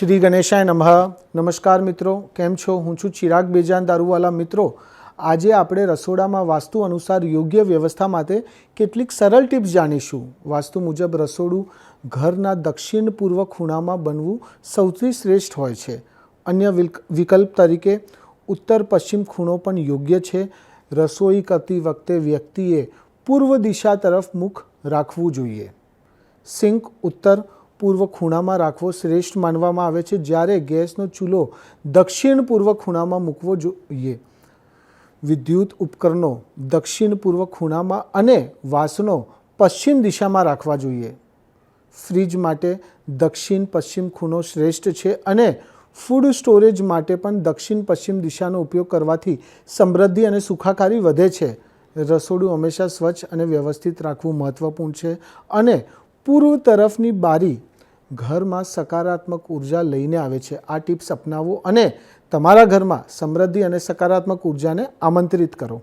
શ્રી ગણેશાય નમઃ. નમસ્કાર મિત્રો, કેમ છો? હું છું ચિરાગ બેજાન, દારૂવાલા મિત્રો. આજે આપણે રસોડામાં વાસ્તુ અનુસાર યોગ્ય વ્યવસ્થા માટે કેટલીક સરળ ટિપ્સ જાણીશું. વાસ્તુ મુજબ રસોડું ઘરના દક્ષિણ પૂર્વ ખૂણામાં બનવું સૌથી શ્રેષ્ઠ હોય છે. અન્ય વિકલ્પ તરીકે, ઉત્તર પશ્ચિમ ખૂણો પણ યોગ્ય છે. રસોઈ કરતી વખતે વ્યક્તિએ પૂર્વ દિશા તરફ મુખ રાખવું જોઈએ. સિંક ઉત્તર પૂર્વ ખૂણામાં રાખવો શ્રેષ્ઠ માનવામાં આવે છે. જ્યારે ગેસનો ચૂલો દક્ષિણ પૂર્વ ખૂણામાં મૂકવો જોઈએ. વિદ્યુત ઉપકરણો દક્ષિણ પૂર્વ ખૂણામાં અને વાસણો પશ્ચિમ દિશામાં રાખવા જોઈએ. ફ્રીજ માટે દક્ષિણ પશ્ચિમ ખૂણો શ્રેષ્ઠ છે અને ફૂડ સ્ટોરેજ માટે પણ દક્ષિણ પશ્ચિમ દિશાનો ઉપયોગ કરવાથી સમૃદ્ધિ અને સુખાકારી વધે છે. રસોડું હંમેશા સ્વચ્છ અને વ્યવસ્થિત રાખવું મહત્ત્વપૂર્ણ છે અને પૂર્વ તરફની બારી ઘરમાં સકારાત્મક ઊર્જા લઈને આવે છે. આ ટિપ્સ અપનાવો અને તમારા ઘરમાં સમૃદ્ધિ અને સકારાત્મક ઉર્જાને આમંત્રિત કરો.